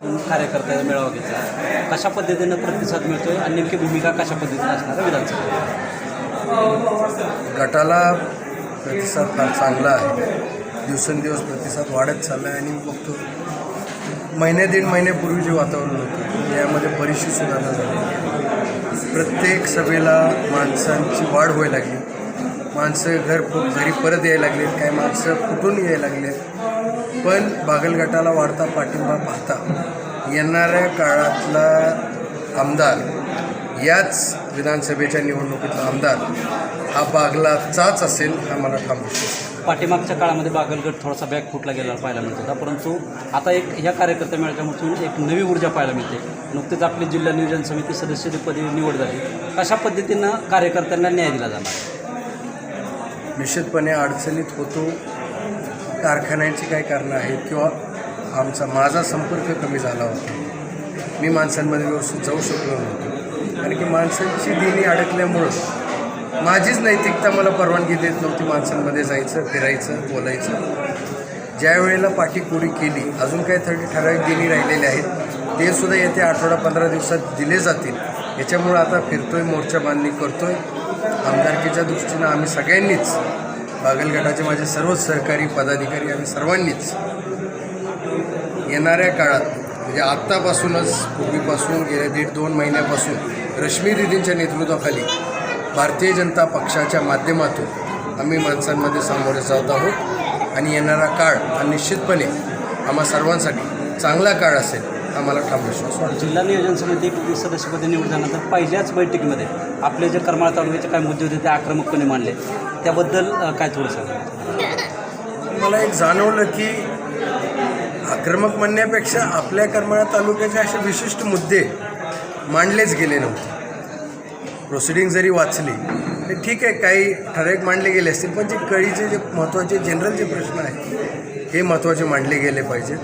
कार्यकर्त्याचा मेळावा घेतला. कशा पद्धतीनं प्रतिसाद मिळतोय आणि नेमकी भूमिका कशा पद्धतीनं असणार विधानसभा गटाला प्रतिसाद फार चांगला आहे. दिवसेंदिवस प्रतिसाद वाढत चालला आहे आणि बघतो महिने दीड महिन्यापूर्वी जे वातावरण होतं यामध्ये बरीचशी सुधारणा झाली. प्रत्येक सभेला माणसांची वाढ व्हायला लागली. माणसं घर घरी परत यायला लागले काही माणसं कुठून यायला लागले पण बागलगटाला वाढता पाठिंबा पाहता येणाऱ्या काळातला आमदार याच विधानसभेच्या निवडणुकीतला आमदार हा बागलाचाच असेल हा मला ठाम विश्वास. पाठीमागच्या काळामध्ये बागलगड थोडासा बॅग फुटला गेला पाहायला मिळत. होता परंतु आता एक ह्या कार्यकर्त्या मेळाव्यामधून एक नवी ऊर्जा पाहायला मिळते. नुकतीच आपली जिल्हा नियोजन समिती सदस्यपदी निवड झाली. कशा पद्धतीनं कार्यकर्त्यांना न्याय दिला जाणार? निश्चितपणे अडचणीत होतो. कारखान्यांची काय कारणं आहेत किंवा आमचा माझा संपर्क कमी झाला होता. मी माणसांमध्ये व्यवस्थित जाऊ शकलो नव्हतो. कारण की माणसांची देणी अडकल्यामुळं माझीच नैतिकता मला परवानगी देत नव्हती माणसांमध्ये जायचं फिरायचं बोलायचं. ज्या वेळेला पाठी केली अजून काही थर्टी ठराविक देणी राहिलेले आहेत ते सुद्धा येत्या आठवडा पंधरा दिवसात दिले जातील. याच्यामुळं आता फिरतोय मोर्चा बांधणी करतोय. आमदारकीच्या दृष्टीनं आम्ही सगळ्यांनीच बागलगटाचे माझे सर्व सहकारी पदाधिकारी आणि सर्वांनीच येणाऱ्या काळात म्हणजे आत्तापासूनच पूर्वीपासून गेल्या दीड दोन महिन्यापासून रश्मी दिदींच्या नेतृत्वाखाली भारतीय जनता पक्षाच्या माध्यमातून आम्ही माणसांमध्ये सामोरे जात आहोत. आणि येणारा काळ हा निश्चितपणे आम्हा सर्वांसाठी चांगला काळ असेल हा मला ठाम विश्वास वाटतो. जिल्हा नियोजन समिती सदस्यपदी निवड झाल्यानंतर पहिल्याच बैठकीमध्ये आपले जे करमाळ तालुक्याचे काय मुद्दे होते ते आक्रमकपणे मांडले. त्याबद्दल काय थोडं सांगा मला एक जाणवलं की आक्रमक म्हणण्यापेक्षा आपल्या करमाळा तालुक्याचे असे विशिष्ट मुद्दे मांडलेच गेले नव्हते. प्रोसिडिंग जरी वाचली तर ठीक आहे काही ठराविक मांडले गेले असतील पण जे कळीचे जे महत्त्वाचे जनरल जे प्रश्न आहेत हे महत्त्वाचे मांडले गेले पाहिजेत.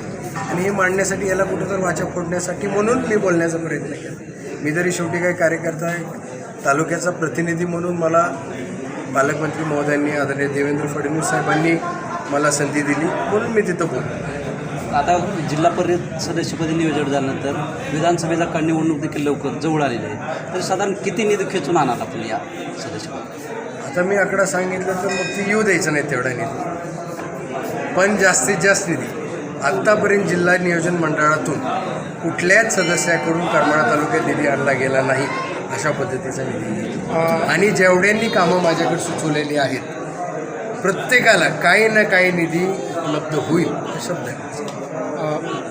आणि हे मांडण्यासाठी याला कुठंतरी वाचा फोडण्यासाठी म्हणून मी बोलण्याचा प्रयत्न केला. मी जरी शेवटी काही कार्यकर्ता आहे तालुक्याचा प्रतिनिधी म्हणून मला पालकमंत्री महोदयांनी आदरणीय देवेंद्र फडणवीस साहेबांनी मला संधी दिली म्हणून मी तिथं बोललो. आता जिल्हा परिषद सदस्यपदी नियोजन झाल्यानंतर विधानसभेचा काळ निवडणूक देखील लवकर जवळ आलेली आहे. तर साधारण किती निधी खेचून आणाल आपण या सदस्यपदी? आता मी आकडा सांगितलं तर मग ती येऊ द्यायचं नाही तेवढा निधी. पण जास्तीत जास्त निधी. आत्तापर्यंत जिल्हा नियोजन मंडळातून कुठल्याच सदस्याकडून करमाळा तालुक्यात निधी आणला गेला नाही. अशा पद्धतीचा निधी आणि जेवढ्यांनी कामं माझ्याकडे सुचवलेली आहेत प्रत्येकाला काही ना काही निधी उपलब्ध होईल हा शब्द आहे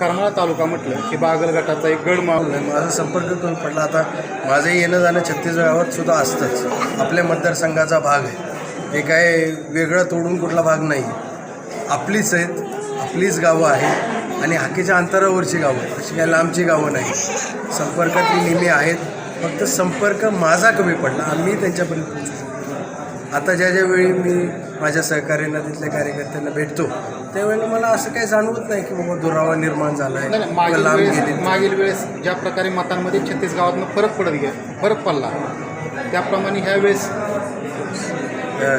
करमाळा तालुका म्हटलं की बागल गटाचा एक गड नाही, माझा संपर्क कमी पडला. आता माझं येणं जाणं छत्तीसगडावर सुद्धा असतंच. आपल्या मतदारसंघाचा भाग आहे. हे काय वेगळा तोडून कुठला भाग नाही. आपलीच आहेत आपलीच गावं आहेत आणि हाकेच्या अंतरावरची गावं आहेत. अशी काय लांबची गावं नाही. संपर्कातली नेहमी आहेत. फक्त संपर्क माझा कमी पडला. आम्ही त्यांच्यापर्यंत पोहोचू शकतो आता ज्या ज्या वेळी मी माझ्या सहकार्यांना तिथल्या कार्यकर्त्यांना भेटतो त्यावेळेला मला असं काही जाणवत नाही की बाबा दुरावा निर्माण झाला आहे मागील लांब गेले मागील वेळेस ज्या प्रकारे मतांमध्ये छत्तीस गावातनं फरक पडत गे फरक पडला. त्याप्रमाणे ह्या वेळेस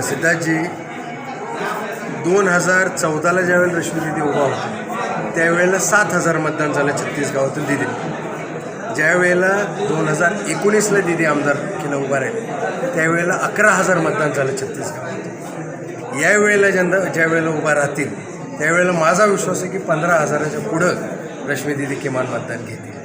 सिद्धार्थजी दोन हजार चौदाला ज्यावेळेला रश्मी दिदी उभा होता त्यावेळेला सात हजार मतदान झालं छत्तीस गावातून दिदी ज्या वेळेला दोन हजार एकोणीसला दिदी आमदार केलं उभा राहिले त्यावेळेला अकरा हजार मतदान झालं छत्तीसगड यावेळेला ज्यांना ज्या वेळेला उभा राहतील त्यावेळेला माझा विश्वास आहे की पंधरा हजाराच्या पुढं रश्मी दिदी किमान मतदान घेतील.